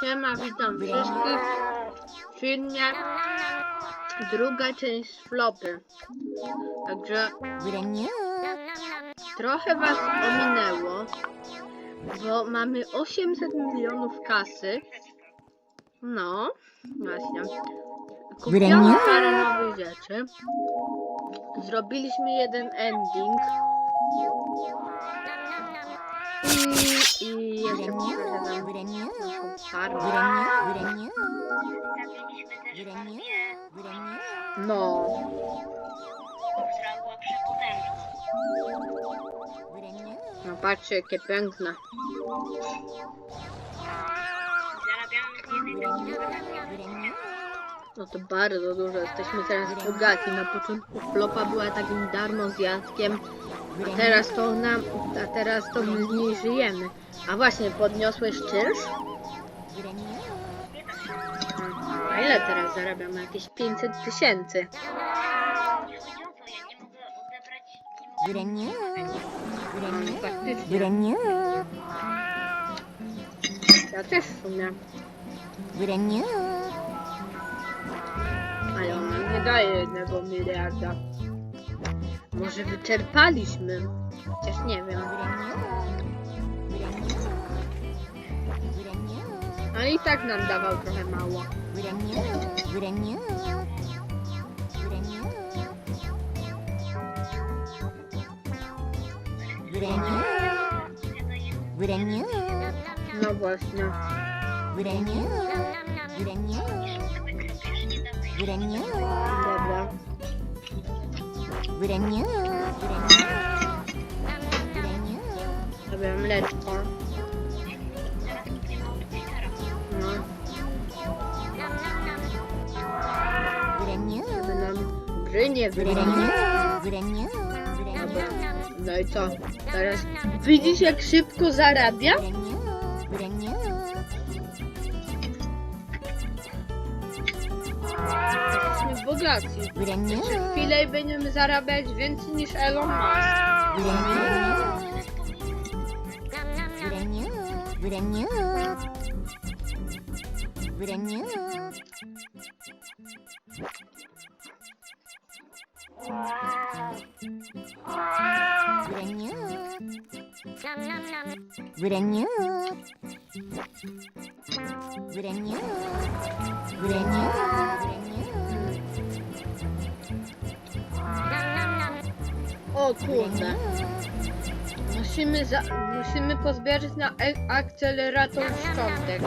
Siema, witam wszystkich w filmie druga część flopy. Także trochę was ominęło, bo mamy 800 milionów kasy. No, właśnie. Kupiono parę nowych rzeczy. Zrobiliśmy jeden ending. I, i naszą farmę. Zabiliśmy też partię, No, która była przepotężna. no patrzcie jakie piękne. Zarabiamy z jednej takiej No to bardzo dużo, jesteśmy teraz bogaci. Na początku flopa była takim darmo zjadkiem, a teraz to nam, a teraz to my z niej żyjemy. A właśnie, podniosłeś czynsz? A ile teraz zarabiamy? Jakieś 500 tysięcy. Faktycznie. Ja też w sumie. Ale ona nie daje jednego miliarda. Może wyczerpaliśmy? Chociaż nie wiem. Ale i tak nam dawał trochę mało. No właśnie. Dobra. Dobra, mleczko. Wyrobić. Dobra. No i co? Teraz widzisz jak szybko zarabia? Jesteśmy bogaci. Jeszcze chwilę i będziemy zarabiać więcej niż Elon Musk. O kurde. Musimy, za, musimy pozbierać na akcelerator szczątek.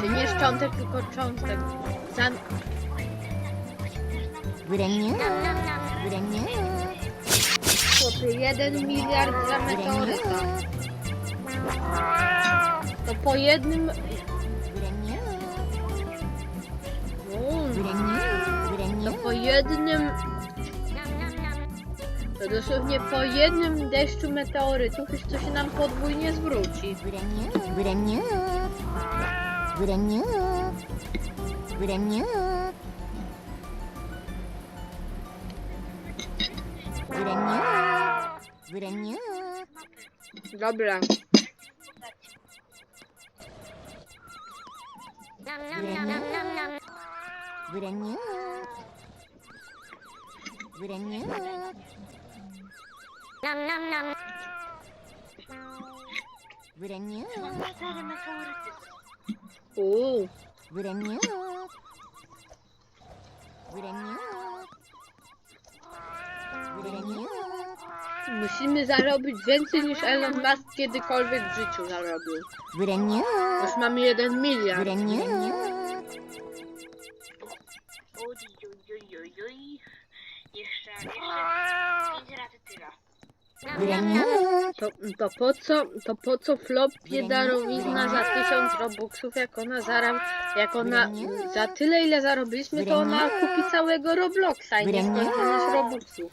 Czy nie szczątek, tylko cząstek. Za, chłopie, jeden miliard za meteoryta. To po jednym... Mm, to po jednym... To dosłownie po jednym deszczu meteorytów już to się nam podwójnie zwróci. Wreniu. Wreniu. Dobra. Wreniu. Wreniu. Nam nam nam. Wreniu. Uuu. Wreniu. Wreniu. Musimy zarobić więcej niż Elon Musk kiedykolwiek w życiu zarobił. Już mamy jeden miliard. Oj. Jeszcze, jeszcze pięć razy tyle. To, to po co, to po co flopie darowizna za tysiąc robuxów, jak ona zaram, jak ona za tyle ile zarobiliśmy, to ona kupi całego Robloxa i nie skończy nas robuxów.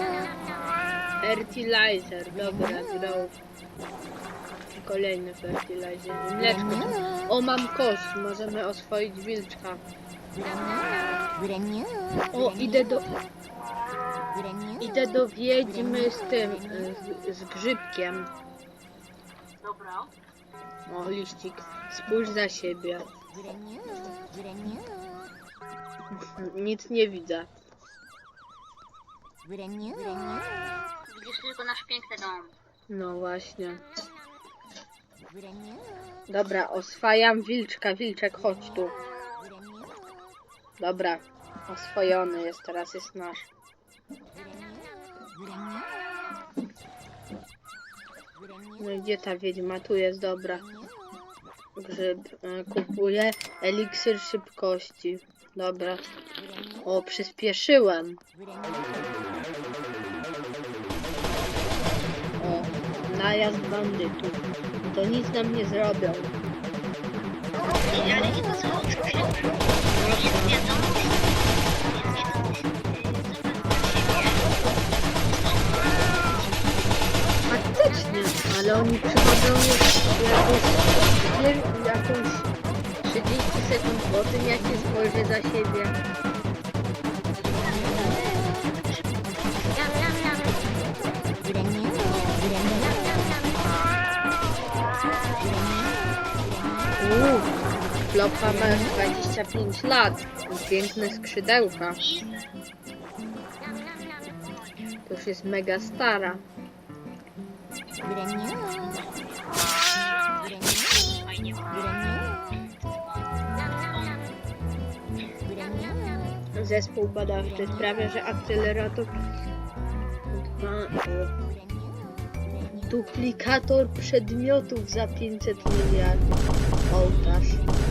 Fertilizer, dobra, grał. Kolejny fertilizer. Mleczko. O, mam kość, możemy oswoić wilczka. O, idę do, idę do wiedźmy z tym, z, z grzybkiem. Dobra. O, liścik, spójrz za siebie. Nic nie widzę. Widzisz tylko nasz piękny dom. No właśnie. Dobra, oswajam wilczka. Wilczek, chodź tu. Dobra, oswojony jest, teraz jest nasz. No gdzie ta wiedźma? Tu jest, dobra. Grzyb. e, Kupuję eliksir szybkości. Dobra. O, przyspieszyłem. Najazd bandytów. To nic nam nie zrobią. Ej, ale chyba co odkryłem. Jest wiadomość. Faktycznie, ale oni przychodzą już jakąś, jakąś 30 sekund po tym, jak się spojrzy za siebie. Flopa ma już 25 lat. Piękne skrzydełka. To już jest mega stara. Zespół badawczy sprawia, że akcelerator o, duplikator przedmiotów za 500 miliardów. Ołtarz.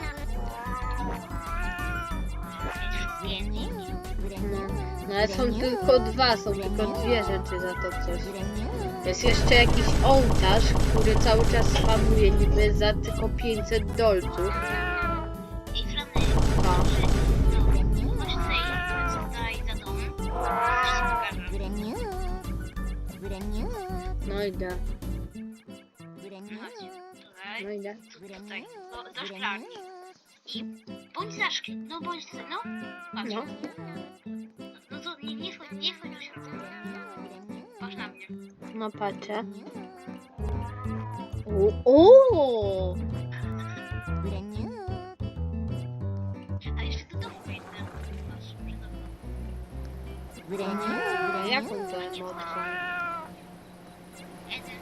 ale są tylko dwa, są tylko dwie rzeczy za to coś. Jest jeszcze jakiś ołtarz, który cały czas spamuje niby za tylko 500 dolców. No, no idę, no idę. tutaj, do, szklarni. I bądź za szkl... no bądź, no, patrz. No. No to nie, nie wchodź, nie wchodź do środka. Patrz na mnie. No patrzę. O! A jeszcze do domu wejdę. Patrz, do domu. A jaką to emocją? Jeden. Jeden.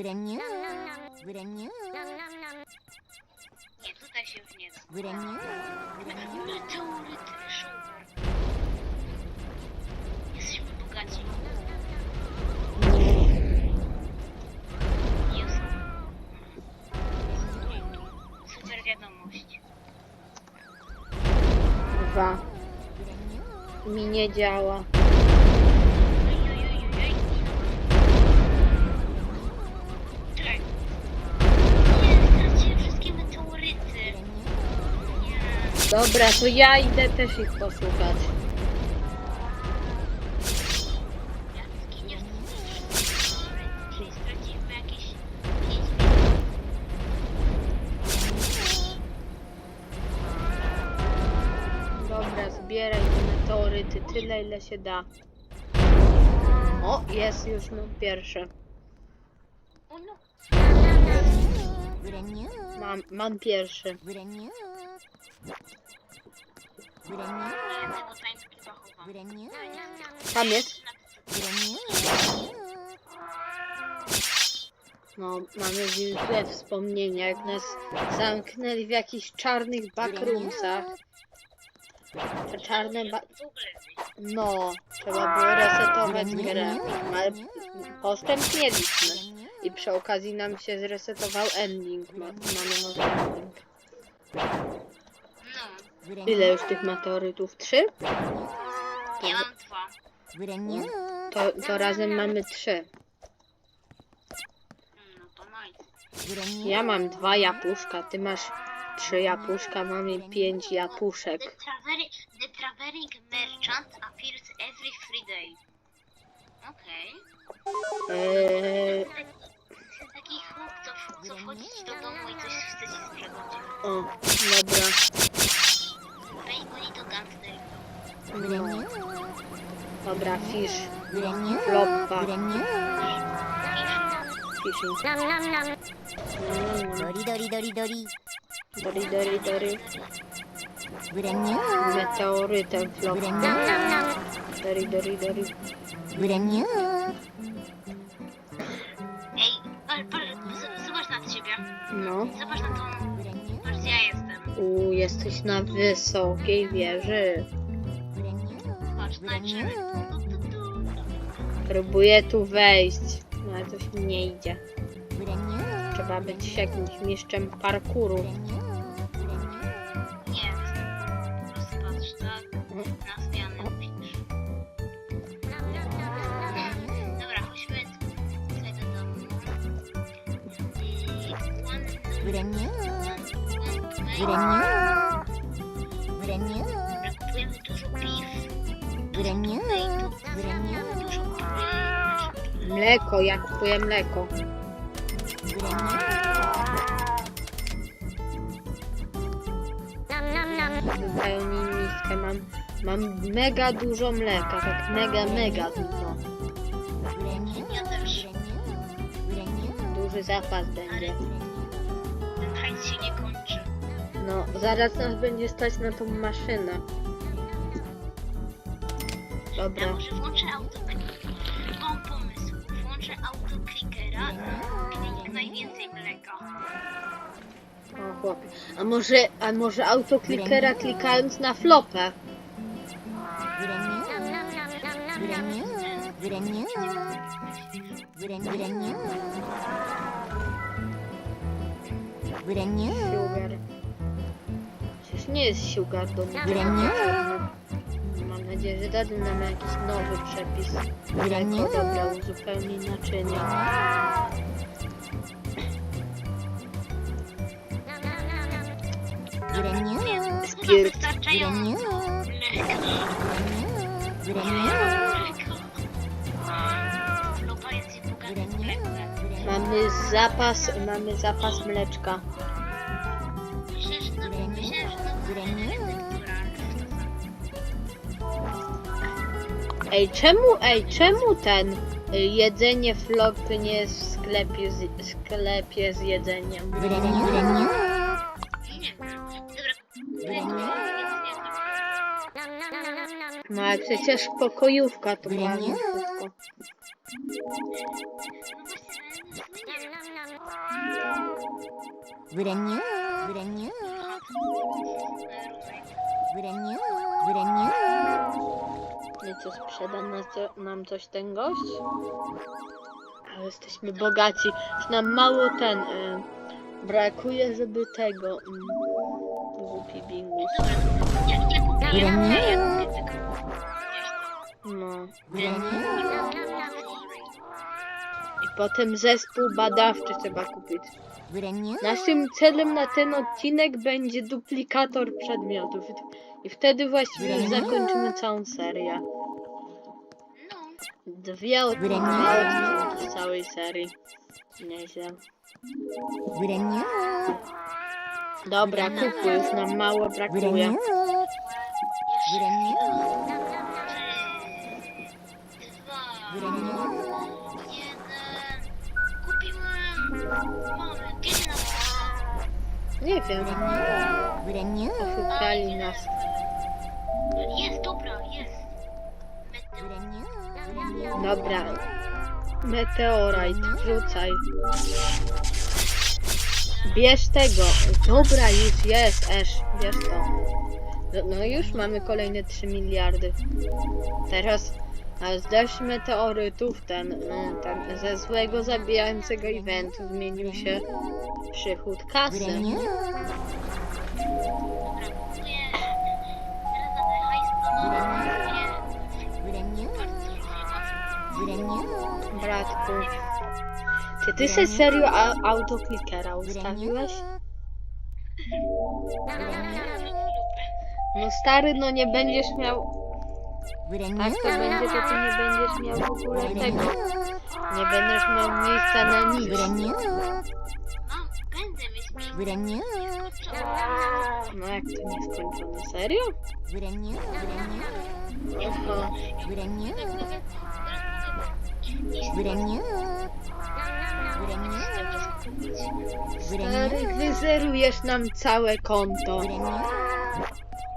Eden. Nie, tutaj się już nie da. Meteoryty, super. Jesteśmy bogaci. Jest. Super wiadomość. Dwa. Mi nie działa. Dobra, to ja idę też ich posłuchać. Jak zginiesz, to stracisz wszystkie meteoryty. Czyli stracimy jakieś 5 minut. Dobra, zbieraj te meteoryty, tyle ile się da. O, jest już no pierwsze. Mam, mam pierwszy. Tam jest. No, mamy złe wspomnienia, jak nas zamknęli w jakichś czarnych backroomsach. Te czarne ba... No, trzeba było resetować grę, ale postęp mieliśmy. I przy okazji nam się zresetował ending. Ma, mamy nowy ending. No, Ile już tych meteorytów? Trzy? ja mam dwa. To, to razem mamy trzy. No to nice. Ja mam dwa jabłuszka, ty masz trzy jabłuszka, mamy pięć jabłuszek. The, traveling, the traveling merchant appears every free day. Okej. Eee, Taki chłop, co, co wchodzi ci do domu i coś chce ci sprzedać. o, dobra. Dobra, fish. Floppa. Fishing. Nam, nam, nam. Dori, dori, dori, dori. Dori, dori, dori. Meteorytem floppa. Nam, nam, nam. Dori, dori, dori. Ej, ale, ale zobacz na siebie. No. Zobacz jesteś na wysokiej wieży. Na. Próbuję tu wejść, no ale coś mi nie idzie. Trzeba być jakimś mistrzem parkuru. Mleko, ja kupuję mleko. Dają mi miskę, mam, mam mega dużo mleka, tak mega, mega dużo. Duży zapas będzie. Ten się nie kończy. No, zaraz nas będzie stać na tą maszynę. Dobra. Ja może włączę auto. A może, a może autoklikera klikając na flopę? Sugar. Przecież nie jest sugar do mnie. Mam nadzieję, że dadzą nam jakiś nowy przepis. Jako dobra uzupełni naczynia. Mamy zapas, mamy zapas mleczka. Ej, czemu, ej, czemu ten y, jedzenie flop nie jest w sklepie z, sklepie z jedzeniem? Wyreniu. No ale przecież pokojówka to była wszystko. Wreniu, No co, sprzeda nam, co, nam coś ten gość? Ale jesteśmy bogaci. Już nam mało ten... Y, brakuje, żeby tego... Y, głupi bingus. Wreniu. No. I potem zespół badawczy trzeba kupić. Naszym celem na ten odcinek będzie duplikator przedmiotów. I wtedy właśnie już zakończymy całą serię. Dwie odcinki z całej serii. Nieźle. Dobra, kupuj, już nam mało brakuje. Jeden. Kupiłem. Moment, kiedy Nie wiem. Oszukali nas. Jest, dobra, jest. Dobra. Meteorite, wrzucaj. Bierz tego. Dobra, już jest, Ash. Bierz to. No, no już mamy kolejne 3 miliardy. Teraz a deszcz meteorytów ten, no, ten ze złego zabijającego eventu zmienił się w przychód kasy. Bratku, czy ty se serio autoklikera ustawiłeś? No stary, no nie będziesz miał, Wyreniu. tak to będzie, to ty nie będziesz miał w ogóle tego. Nie będziesz miał miejsca na nic. Wyreniu. No, będę mieć. No jak to nieskończone, serio? Oho. Stary, wyzerujesz nam całe konto.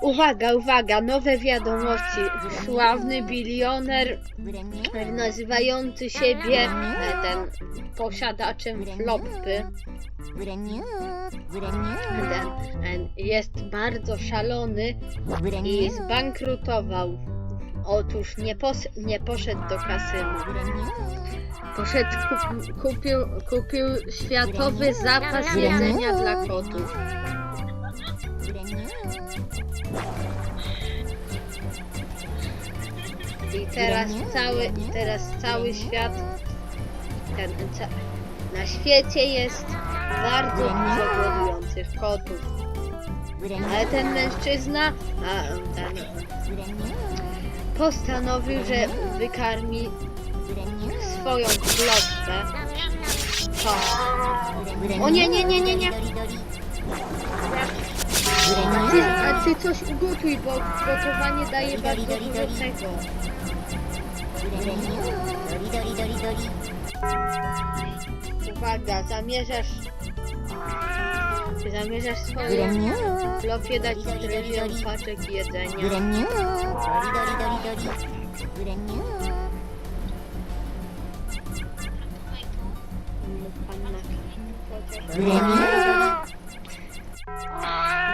Uwaga, uwaga, nowe wiadomości. Sławny bilioner nazywający siebie e, ten posiadaczem. Wyreniu. Ten, jest bardzo szalony i zbankrutował. Otóż nie, pos, nie poszedł do kasyna. Poszedł, kup, kupił, kupił światowy zapas jedzenia dla kotów. I teraz cały, teraz cały świat, ten, ca, na świecie jest bardzo dużo głodujących kotów. Ale ten mężczyzna a, ten, postanowił, że wykarmi swoją. Co? Wyreniu. O nie, nie, nie, nie, nie. Ty, a ty coś ugotuj, bo gotowanie daje bardzo dużo tego. Wyreniu. Dori, dori, dori, dori. Uwaga, zamierzasz... Zamierzasz swoją Wyreniu. flopie dać trylion paczek jedzenia. Wyreniu. Dori, dori, dori, dori.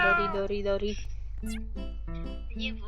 Dori, dori, dori. Nie, bo.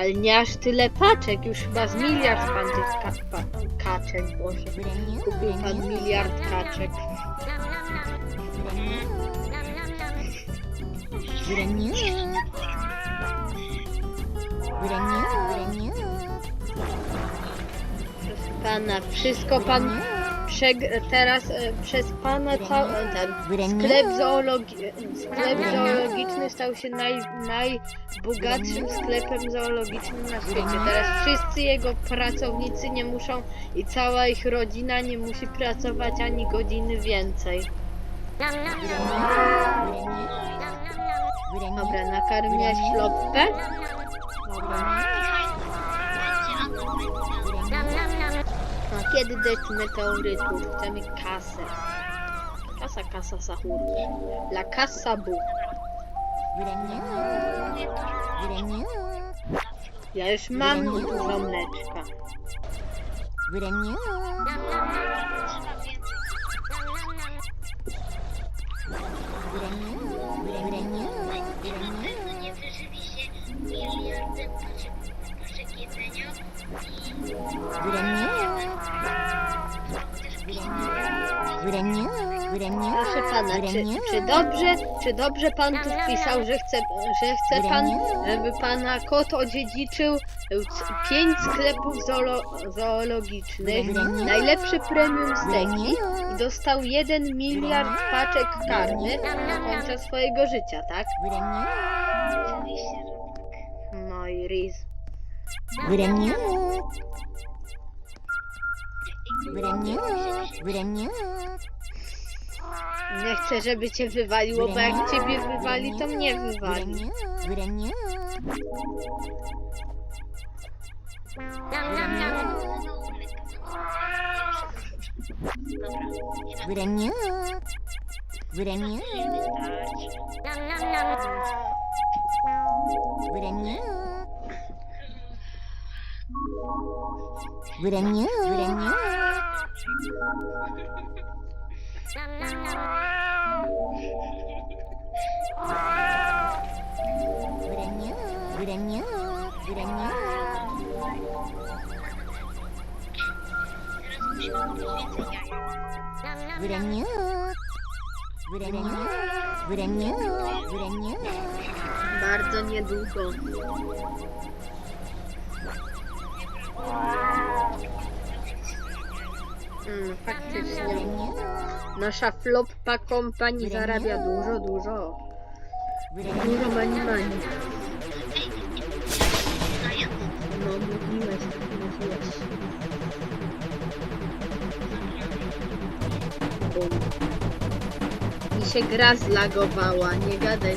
Ale nie aż tyle paczek, już chyba z miliard pan tych ka pa kaczek, boże. Kupił pan miliard kaczek. Wyreniu. Proszę pana, wszystko pan teraz e, przez pana cały ten sklep, zoologi sklep zoologiczny stał się naj najbogatszym sklepem zoologicznym na świecie. Teraz wszyscy jego pracownicy nie muszą i cała ich rodzina nie musi pracować ani godziny więcej. Dobra, nakarmiać flopę? Dobra. Kiedy deszcz meteorytów? Chcemy kasę. Kasa, kasa, sahur. La casa bu. Ja już mam dużo mleczka. pana, czy, czy dobrze, czy dobrze pan tu wpisał, że chce, że chce pan, żeby pana kot odziedziczył e, pięć sklepów zoolo zoologicznych, najlepsze premium steki i dostał jeden miliard paczek karmy do końca swojego życia, tak? Oczywiście, No Riz. Breniu. Breniu. Breniu. Nie chcę, żeby cię wywaliło, bo jak ciebie wywali, to mnie wywali. Nam, nam, nam. Dobra, nie Wyreniu. Nam, nam, nam. Bardzo niedługo. Mm, faktycznie. Nasza floppa kompani zarabia dużo, dużo. Dużo mani mani. No, mówiłeś, mówiłeś. Bum. Mi się gra zlagowała, nie gadaj.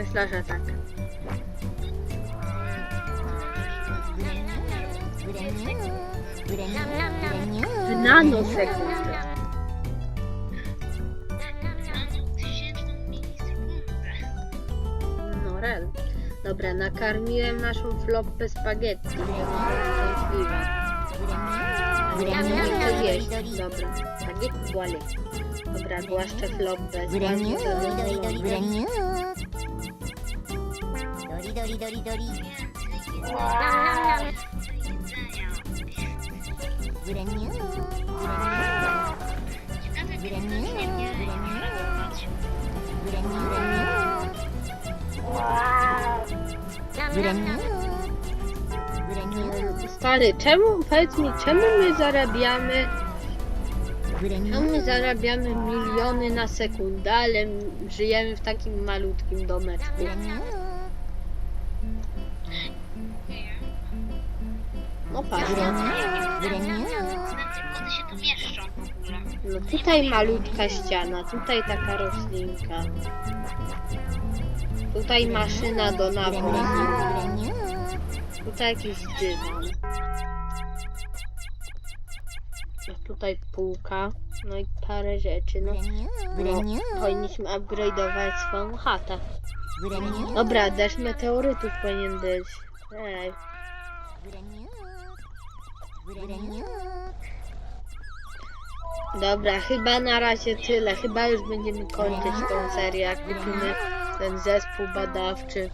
Myślę, że tak. W nanosekundę. No rel. Dobra, nakarmiłem naszą floppę spaghetti. Szczęśliwa. Muszę no jeść. Dobra, spaghetti bolek. Dobra, głaszczę floppę. Spaghetti. Dorito. Brand new. Brand new. Czemu, mi, czemu my zarabiamy no my zarabiamy miliony na sekundę, ale żyjemy w takim malutkim domeczku. No tutaj malutka ściana, tutaj taka roślinka. Tutaj maszyna do nawozu. Tutaj jakiś dywan. Tutaj półka. No i parę rzeczy. No, no powinniśmy upgrade'ować swoją chatę. Dobra, deszcz meteorytów powinien być. Ej. Dobra, chyba na razie tyle. Chyba już będziemy kończyć tą serię, jak kupimy ten zespół badawczy.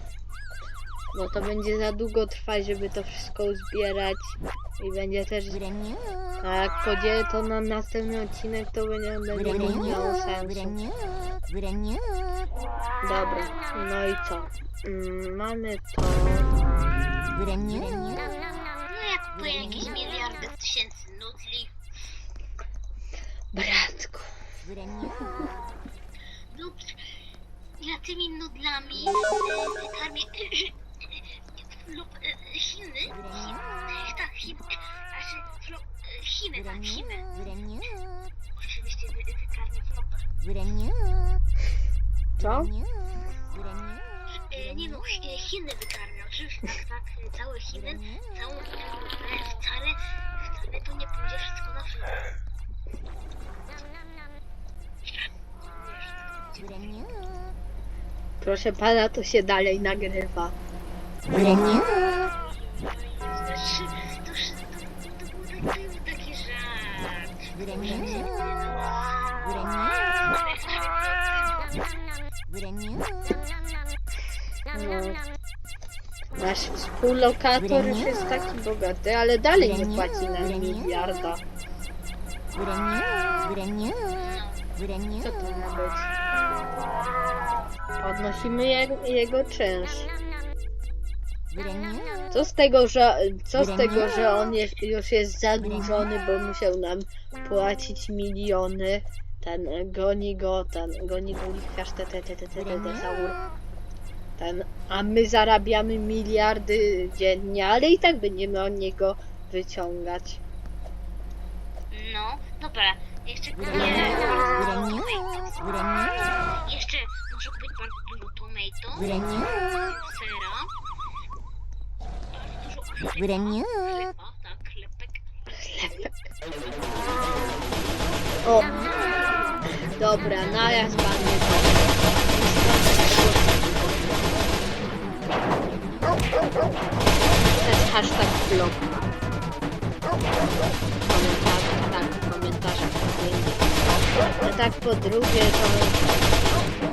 No to będzie za długo trwać, żeby to wszystko uzbierać. I będzie też... A jak podzielę to na następny odcinek, to będzie, będzie to miało sensu. Dobra, no i co? Mm, mamy to... No jak po jakiejś Bratku. No, ja tymi nudlami y, karmię lub Chiny. Tak, Chiny. Znaczy, flo, y, Chiny, tak, Chiny. Oczywiście wy, wykarmię flopę. Co? Y, nie no, Chiny wykarmią. Oczywiście, tak, tak, y, całe Chiny, całą Europę. Wcale, wcale tu nie pójdzie wszystko na flopę. Proszę pana, to się dalej nagrywa. Nasz współlokator już jest taki bogaty, ale dalej nie płaci na miliarda. Co to ma być? Podnosimy je, jego czynsz. Co z tego, że co z tego, że on jest, już jest zadłużony, bo musiał nam płacić miliony. Ten e, goni go, ten goni go lichwiarz, te, te, te, te, te, te, te, saur. Ten, a my zarabiamy miliardy dziennie, ale i tak będziemy od niego wyciągać. Dobra. Jeszcze. Jeszcze muszę kupić bardzo dużo tomato, sera. Bardzo dużo chleba. Tak, chlebek. O! Dobra, najazd pan nie To jest hashtag vlog. W komentarzach. A tak po drugie to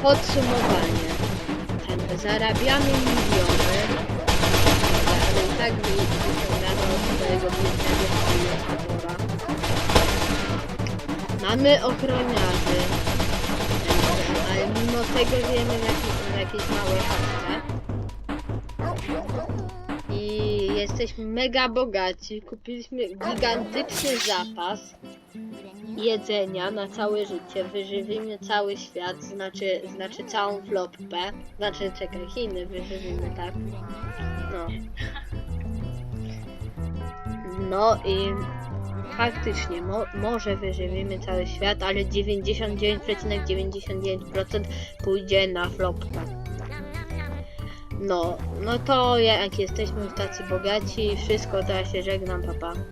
podsumowanie. Zarabiamy miliony, ale i tak wy- wyciągamy od swojego biednego. Mamy ochroniarzy, ale mimo tego wiemy w jakieś, w jakieś małe chatce. I jesteśmy mega bogaci. Kupiliśmy gigantyczny zapas jedzenia na całe życie. Wyżywimy cały świat, znaczy, znaczy całą flopę. Znaczy, czekaj, Chiny wyżywimy, tak? No. No i faktycznie mo może wyżywimy cały świat, ale 99,99% pójdzie na flopę. No, no to jak jesteśmy już tacy bogaci, wszystko, to ja się żegnam, papa.